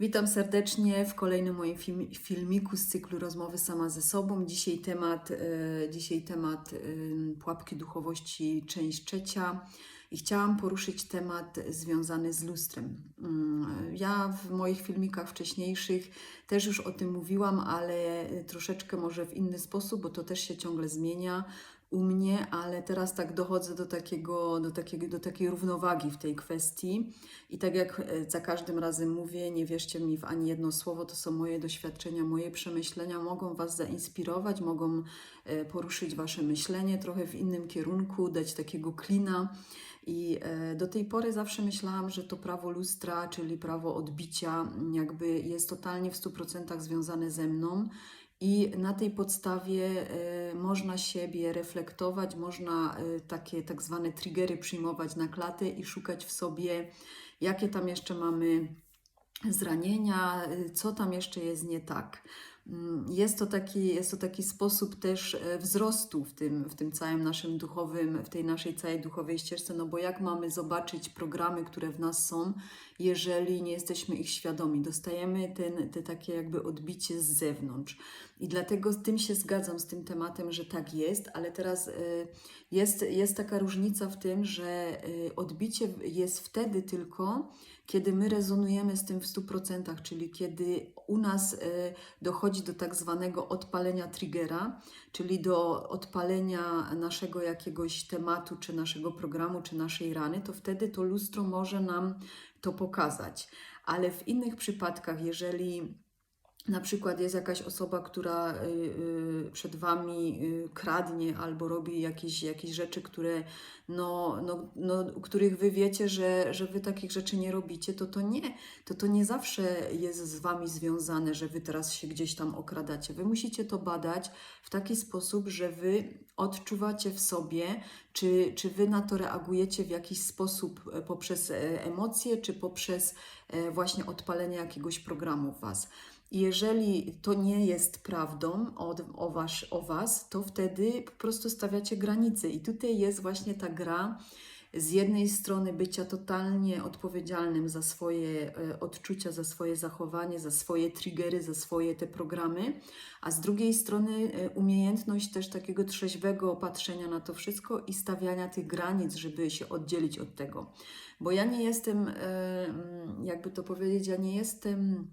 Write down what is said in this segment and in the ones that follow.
Witam serdecznie w kolejnym moim film, filmiku z cyklu Rozmowy sama ze sobą. Dzisiaj temat, e, dzisiaj temat e, pułapki duchowości, część trzecia. I chciałam poruszyć temat związany z lustrem. Mm, Ja w moich filmikach wcześniejszych też już o tym mówiłam, ale troszeczkę może w inny sposób, bo to też się ciągle zmienia u mnie, ale teraz tak dochodzę do, takiego, do, takiego, do takiej równowagi w tej kwestii. I tak jak e, za każdym razem mówię, nie wierzcie mi w ani jedno słowo, to są moje doświadczenia, moje przemyślenia, mogą Was zainspirować, mogą e, poruszyć Wasze myślenie trochę w innym kierunku, dać takiego klina. I e, do tej pory zawsze myślałam, że to prawo lustra, czyli prawo odbicia, jakby jest totalnie w 100% związane ze mną. I na tej podstawie e, można siebie reflektować, można e, takie tak zwane triggery przyjmować na klatę i szukać w sobie, jakie tam jeszcze mamy zranienia, e, co tam jeszcze jest nie tak. Mm, Jest to taki, jest to taki sposób też wzrostu w tym, w tym całym naszym duchowym, w tej naszej całej duchowej ścieżce, no bo jak mamy zobaczyć programy, które w nas są, jeżeli nie jesteśmy ich świadomi? Dostajemy ten, te takie jakby odbicie z zewnątrz. I dlatego z tym się zgadzam, z tym tematem, że tak jest, ale teraz e, jest, jest taka różnica w tym, że e, odbicie jest wtedy tylko, kiedy my rezonujemy z tym w 100%, czyli kiedy u nas e, dochodzi do tak zwanego odpalenia triggera, czyli do odpalenia naszego jakiegoś tematu, czy naszego programu, czy naszej rany, to wtedy to lustro może nam to pokazać. Ale w innych przypadkach, jeżeli na przykład jest jakaś osoba, która y, y, przed Wami y, kradnie albo robi jakieś, jakieś rzeczy, które, no, no, no, których Wy wiecie, że, że Wy takich rzeczy nie robicie, to to nie, to to nie zawsze jest z Wami związane, że Wy teraz się gdzieś tam okradacie. Wy musicie to badać w taki sposób, że Wy odczuwacie w sobie, czy, czy Wy na to reagujecie w jakiś sposób e, poprzez e, emocje, czy poprzez e, właśnie odpalenie jakiegoś programu w Was. Jeżeli to nie jest prawdą o, o, was, o Was, to wtedy po prostu stawiacie granice. I tutaj jest właśnie ta gra z jednej strony bycia totalnie odpowiedzialnym za swoje e, odczucia, za swoje zachowanie, za swoje triggery, za swoje te programy, a z drugiej strony e, umiejętność też takiego trzeźwego patrzenia na to wszystko i stawiania tych granic, żeby się oddzielić od tego. Bo ja nie jestem, e, jakby to powiedzieć, ja nie jestem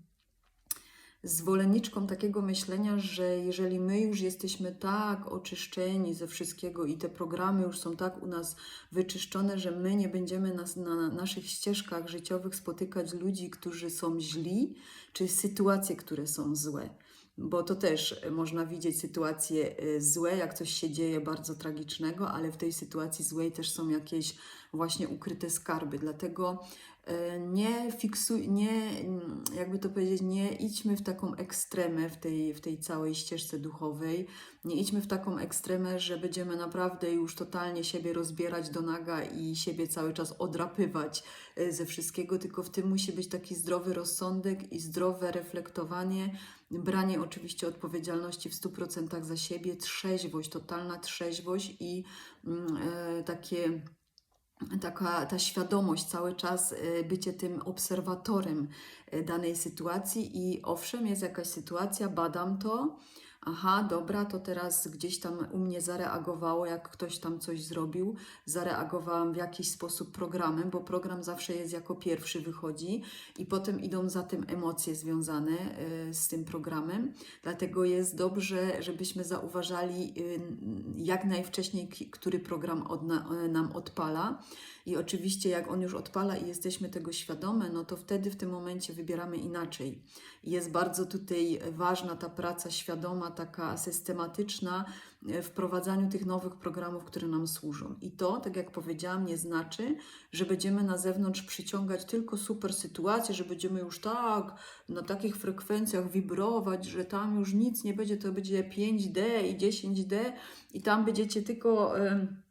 zwolenniczką takiego myślenia, że jeżeli my już jesteśmy tak oczyszczeni ze wszystkiego i te programy już są tak u nas wyczyszczone, że my nie będziemy nas, na naszych ścieżkach życiowych spotykać ludzi, którzy są źli, czy sytuacje, które są złe. Bo to też można widzieć sytuacje y, złe, jak coś się dzieje bardzo tragicznego, ale w tej sytuacji złej też są jakieś właśnie ukryte skarby. Dlatego e, nie fiksuj, nie, jakby to powiedzieć, nie idźmy w taką ekstremę w tej, w tej całej ścieżce duchowej. Nie idźmy w taką ekstremę, że będziemy naprawdę już totalnie siebie rozbierać do naga i siebie cały czas odrapywać e, ze wszystkiego, tylko w tym musi być taki zdrowy rozsądek i zdrowe reflektowanie, branie oczywiście odpowiedzialności w 100% za siebie, trzeźwość, totalna trzeźwość i e, takie taka ta świadomość, cały czas y, bycie tym obserwatorem y, danej sytuacji i owszem, jest jakaś sytuacja, badam to, aha, dobra, to teraz gdzieś tam u mnie zareagowało, jak ktoś tam coś zrobił, zareagowałam w jakiś sposób programem, bo program zawsze jest jako pierwszy wychodzi i potem idą za tym emocje związane y, z tym programem, dlatego jest dobrze, żebyśmy zauważali y, jak najwcześniej, który program od na, nam odpala. I oczywiście jak on już odpala i jesteśmy tego świadome, no to wtedy w tym momencie wybieramy inaczej. Jest bardzo tutaj ważna ta praca świadoma, taka systematyczna w wprowadzaniu tych nowych programów, które nam służą. I to, tak jak powiedziałam, nie znaczy, że będziemy na zewnątrz przyciągać tylko super sytuacje, że będziemy już tak na takich frekwencjach wibrować, że tam już nic nie będzie, to będzie 5D i 10D i tam będziecie tylko. em,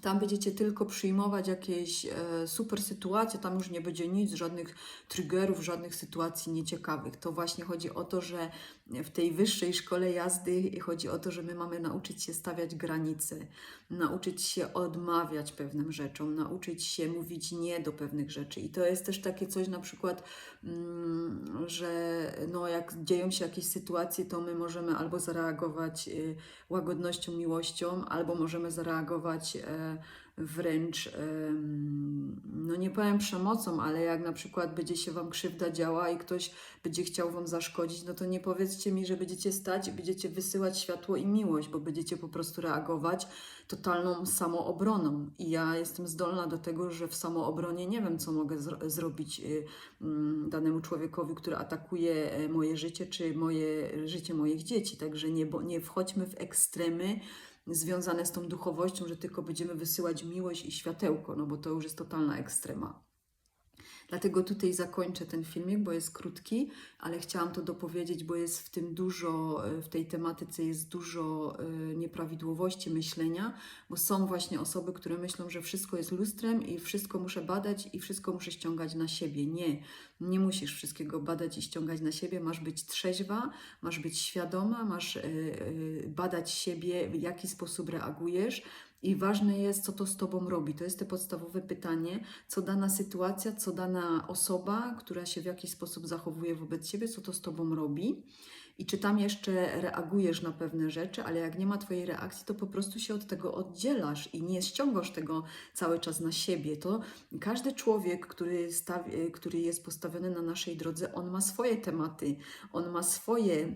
tam będziecie tylko przyjmować jakieś e, super sytuacje, tam już nie będzie nic, żadnych triggerów, żadnych sytuacji nieciekawych. To właśnie chodzi o to, że w tej wyższej szkole jazdy chodzi o to, że my mamy nauczyć się stawiać granice, nauczyć się odmawiać pewnym rzeczom, nauczyć się mówić nie do pewnych rzeczy. I to jest też takie coś na przykład, mm, że no, jak dzieją się jakieś sytuacje, to my możemy albo zareagować y, łagodnością, miłością, albo możemy zareagować e, wręcz, no nie powiem przemocą, ale jak na przykład będzie się Wam krzywda działa i ktoś będzie chciał Wam zaszkodzić, no to nie powiedzcie mi, że będziecie stać będziecie wysyłać światło i miłość, bo będziecie po prostu reagować totalną samoobroną. I ja jestem zdolna do tego, że w samoobronie nie wiem, co mogę zro- zrobić y, mm, danemu człowiekowi, który atakuje e, moje życie, czy moje życie moich dzieci. Także nie, bo, nie wchodźmy w ekstremy związane z tą duchowością, że tylko będziemy wysyłać miłość i światełko, no bo to już jest totalna ekstrema. Dlatego tutaj zakończę ten filmik, bo jest krótki, ale chciałam to dopowiedzieć, bo jest w tym dużo, e, w tej tematyce jest dużo e, nieprawidłowości myślenia, bo są właśnie osoby, które myślą, że wszystko jest lustrem i wszystko muszę badać i wszystko muszę ściągać na siebie. Nie, nie musisz wszystkiego badać i ściągać na siebie, masz być trzeźwa, masz być świadoma, masz e, badać siebie, w jaki sposób reagujesz, i ważne jest, co to z Tobą robi. To jest to podstawowe pytanie, co dana sytuacja, co dana osoba, która się w jakiś sposób zachowuje wobec Ciebie, co to z Tobą robi. I czy tam jeszcze reagujesz na pewne rzeczy, ale jak nie ma Twojej reakcji, to po prostu się od tego oddzielasz i nie ściągasz tego cały czas na siebie. To każdy człowiek, który, stawi, który jest postawiony na naszej drodze, on ma swoje tematy, on ma swoje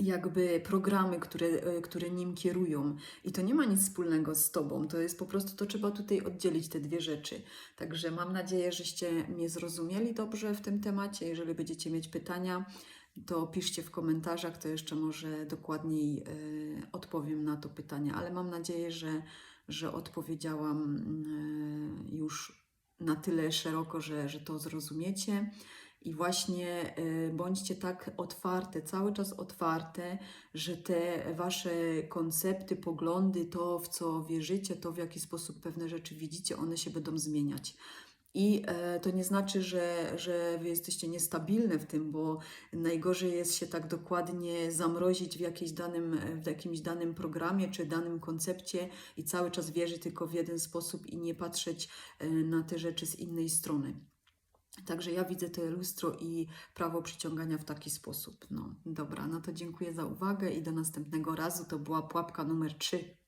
jakby programy, które, e, które nim kierują. I to nie ma nic wspólnego z Tobą. To jest po prostu, to trzeba tutaj oddzielić te dwie rzeczy. Także mam nadzieję, żeście mnie zrozumieli dobrze w tym temacie. Jeżeli będziecie mieć pytania, to piszcie w komentarzach, to jeszcze może dokładniej e, odpowiem na to pytanie. Ale mam nadzieję, że, że odpowiedziałam e, już na tyle szeroko, że, że to zrozumiecie. I właśnie y, bądźcie tak otwarte, cały czas otwarte, że te wasze koncepty, poglądy, to w co wierzycie, to w jaki sposób pewne rzeczy widzicie, one się będą zmieniać. I e, to nie znaczy, że, że wy jesteście niestabilne w tym, bo najgorzej jest się tak dokładnie zamrozić w, jakiejś danym, w jakimś danym programie czy danym koncepcie i cały czas wierzyć tylko w jeden sposób i nie patrzeć e, na te rzeczy z innej strony. Także ja widzę to lustro i prawo przyciągania w taki sposób. No dobra, no to dziękuję za uwagę i do następnego razu. To była pułapka numer 3.